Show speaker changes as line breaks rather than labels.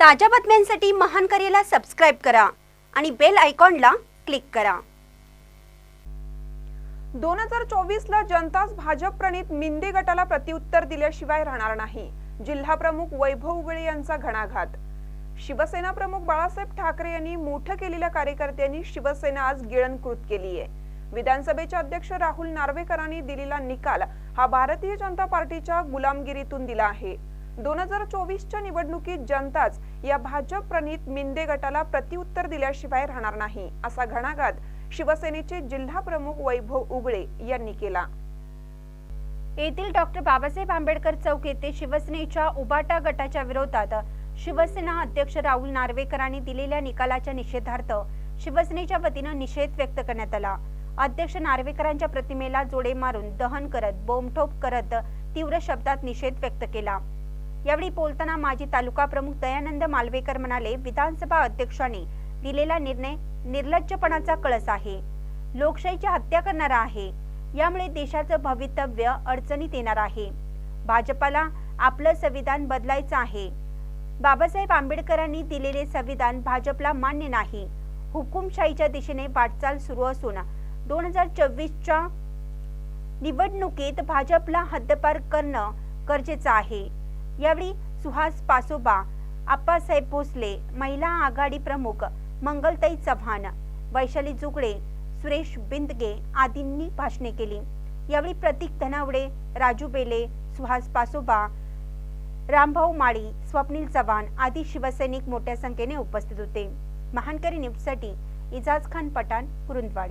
ताज्या बातम्यांसाठी महान करेला सबस्क्राईब करा आणि बेल आयकॉनला क्लिक करा.
दोन हजार चोवीस ला जनताच भाजप प्रणित मिंदे गटाला प्रत्युत्तर दिल्याशिवाय राहणार नाही. जिल्हा प्रमुख वैभव उगळे यांचा घणाघात. शिवसेना प्रमुख बाळासाहेब ठाकरे यांनी मोठं केलेल्या कार्यकर्त्यांनी शिवसेना आज गिळंकृत केली आहे विधानसभेचे अध्यक्ष राहुल नार्वेकरांनी दिलेला निकाल हा भारतीय जनता पार्टीच्या गुलामगिरीतून दिला आहे. दोन हजार चोवीसच्या निवडणुकीत जनताच या भाजप प्रणित मिंदे गटाला प्रत्युत्तर दिल्याशिवाय राहणार नाही असा घणाघात शिवसेनेचे जिल्हा प्रमुख वैभव उगळे यांनी केला.
येथील डॉक्टर बाबासाहेब आंबेडकर चौक येथे शिवसेनेच्या उबाटा गटाच्या विरोधात शिवसेना अध्यक्ष राहुल नार्वेकरांनी दिलेल्या निकालाच्या निषेधार्थ शिवसेनेच्या वतीनं निषेध व्यक्त करण्यात आला. अध्यक्ष नार्वेकरांच्या प्रतिमेला जोडे मारून दहन करत बोंबठोप करत तीव्र शब्दात निषेध व्यक्त केला. यावेळी बोलताना माजी तालुका प्रमुख दयानंद मालवेकर म्हणाले विधानसभा अध्यक्षांनी दिलेला निर्णय निर्लज्जपणाचा कळस आहे. लोकशाहीची हत्या करणारा आहे. यामुळे देशाचं भवितव्य अडचणीत येणार आहे. भाजपाला आपलं संविधान बदलायचं आहे. बाबासाहेब आंबेडकरांनी दिलेले संविधान भाजपला मान्य नाही. हुकुमशाहीच्या दिशेने वाटचाल सुरू असून दोन हजार चोवीसच्या निवडणुकीत भाजपला हद्दपार करणं गरजेचं आहे. यावेळी सुहास पासोबा आप्पासाहेब भोसले महिला आघाडी प्रमुख मंगलताई चव्हाण वैशाली जुगडे सुरेश बिंदगे आदींनी भाषणे केली. यावेळी प्रतीक धनावडे राजू बेले सुहास पासोबा रामभाऊ माळी स्वप्नील चव्हाण आदी शिवसैनिक मोठ्या संख्येने उपस्थित होते. महानकरी न्यूजसाठी इजाज खान पठाण कुरुंदवाड.